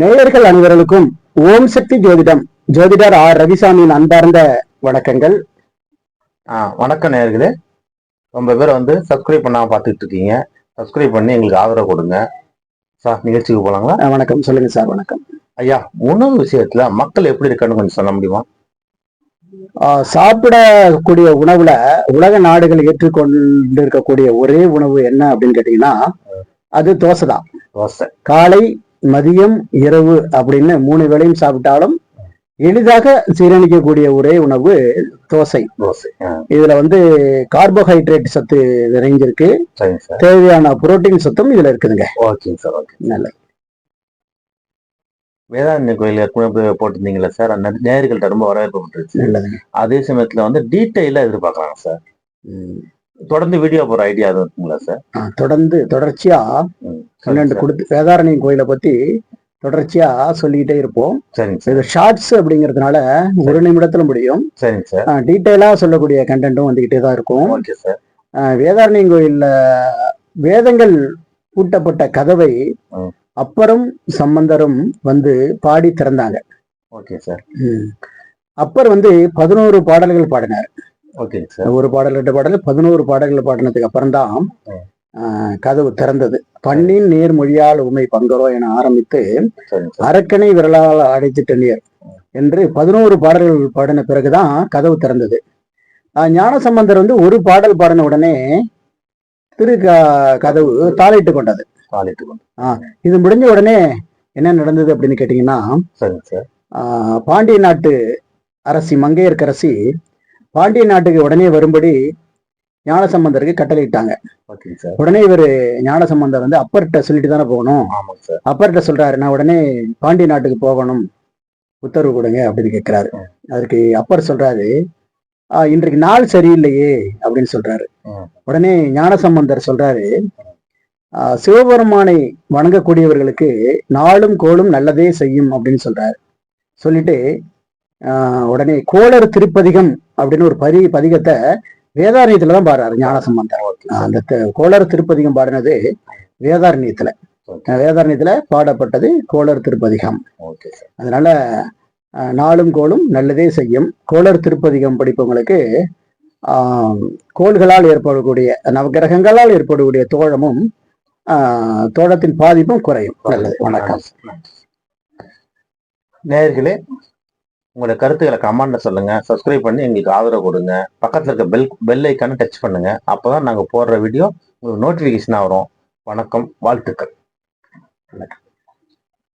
நேயர்கள் அனைவர்களுக்கும் ஓம் சக்தி ஜோதிடம். ஜோதிடர் ஆர் ரவிசாமியின் அன்பார்ந்த வணக்கங்கள். வணக்கம் நேயர்களே. ரொம்ப பேர் வந்து சப்ஸ்கிரைப் பண்ணாம பார்த்துட்டு இருக்கீங்க சப்ஸ்கிரைப் பண்ணி எங்களுக்கு ஆதரவு கொடுங்க. சார் நிகழ்ச்சிக்கு போலாங்களா? வணக்கம். சொல்லுங்க சார் வணக்கம். ஐயா உணவு விஷயத்துல மக்கள் எப்படி இருக்கான்னு கொஞ்சம் சொல்ல முடியுமா? சாப்பிடக்கூடிய உணவுல உலக நாடுகள் ஏற்றுக்கொண்டு இருக்கக்கூடிய ஒரே உணவு என்ன அப்படின்னு கேட்டீங்கன்னா அது தோசை தான். தோசை. காலை மதியம் இரவு அப்படின்னு மூணு வேளையும் சாப்பிட்டாலும் எளிதாக சீரணிக்கக்கூடிய ஒரே உணவு தோசை. தோசை இதுல வந்து கார்போஹைட்ரேட் சத்து நிறைஞ்சிருக்கு. தேவையான புரோட்டீன் சத்தும் இதுல இருக்குதுங்க. ஓகேங்க சார் ஓகே. நல்லது. வேதாரண்ய கோயில் போட்டிருந்தீங்களா சார் அந்த நேயர்கள்ட்ட ரொம்ப வரவேற்பட்டுருச்சு நல்லதுங்க. அதே சமயத்துல வந்து டீட்டெயிலா எதிர்பார்க்கறாங்க சார். தொடர்ந்து வீடியோ போற ஐடியா எதுவும் இருக்குங்களா சார்? தொடர்ந்து தொடர்ச்சியா பன்னெண்டு. கொடுத்து வேதாரண்யம் கோயிலை பத்தி தொடர்ச்சியா சொல்லிக்கிட்டே இருப்போம். இது ஷார்ட்ஸ் அப்படிங்கறதுனால ஒரு நிமிடத்துல முடியும். டீட்டெயிலா சொல்லக்கூடிய கண்டென்ட்டும் வந்துகிட்டே தான் இருக்கும். ஓகே வேதாரண்யம் கோயில்ல வேதங்கள் பூட்டப்பட்ட கதவை. அப்பரும் சம்பந்தரும் வந்து பாடி திறந்தாங்க. Okay sir. அப்பர் வந்து பதினோரு பாடல்கள் பாடினார். ஓகேங்க சார் ஒரு பாடல் ரெண்டு பாடல் பதினோரு பாடல்கள் பாடினதுக்கு அப்புறம் தான். கதவு திறந்தது. பண்ணின் நீர் மொழியால் உமை பங்கரோ என ஆரம்பித்து அரக்கனை விரலால் அடைத்திட்ட நீர் என்று பதினோரு பாடல்கள் பாடின பிறகுதான் கதவு திறந்தது. ஆஹ் ஞானசம்பந்தர் வந்து ஒரு பாடல் பாடின உடனே திரு கதவு தாளிட்டு கொண்டது. காலிட்டு கொண்டு இது முடிஞ்ச உடனே என்ன நடந்தது அப்படின்னு கேட்டீங்கன்னா ஆஹ் பாண்டிய நாட்டு அரசி மங்கையர்க்கரசி பாண்டிய நாட்டுக்கு உடனே வரும்படி ஞானசம்பந்தருக்கு கட்டளையிட்டாங்க. உடனே இவர் ஞானசம்பந்தர் வந்து அப்பர்கிட்ட சொல்லிட்டு தானே போகணும். அப்பர்கிட்ட சொல்றாரு நான் உடனே பாண்டிய நாட்டுக்கு போகணும் உத்தரவு கொடுங்க அப்படின்னு கேட்கிறாரு அதுக்கு அப்பர் சொல்றாரு "ஆஹ், இன்றைக்கு நாள் சரியில்லையே அப்படின்னு சொல்றாரு. உடனே ஞானசம்பந்தர் சொல்றாரு "ஆஹ், சிவபெருமானை வணங்கக்கூடியவர்களுக்கு நாளும் கோளும் நல்லதே செய்யும் அப்படின்னு சொல்றாரு. சொல்லிட்டு ஆஹ், உடனே கோளர் திருப்பதிகம் அப்படின்னு ஒரு பதி பதிகத்தை வேதாரண்யத்துல தான் பாடுறாரு ஞானசம்பந்தர் அந்த கோளர் திருப்பதிகம் பாடினது வேதாரண்யத்துல. வேதாரண்யத்துல பாடப்பட்டது கோளர் திருப்பதிகம். அதனால நாளும் கோளும் நல்லதே செய்யும். கோளர் திருப்பதிகம் படிப்பவங்களுக்கு ஆஹ், கோள்களால் ஏற்படக்கூடிய நவகிரகங்களால் ஏற்படக்கூடிய தோழமும் ஆஹ், தோழத்தின் பாதிப்பும் குறையும். நல்லது. வணக்கம். நேயர்களே உங்களுடைய கருத்துக்களை கமெண்ட்ல சொல்லுங்க. சப்ஸ்கிரைப் பண்ணி எங்களுக்கு ஆதரவு கொடுங்க. பக்கத்துல இருக்க பெல் பெல் ஐக்கான டச் பண்ணுங்க. அப்பதான் நாங்க போடுற வீடியோ உங்களுக்கு நோட்டிபிகேஷனா வரும். வணக்கம் வாழ்த்துக்கள்.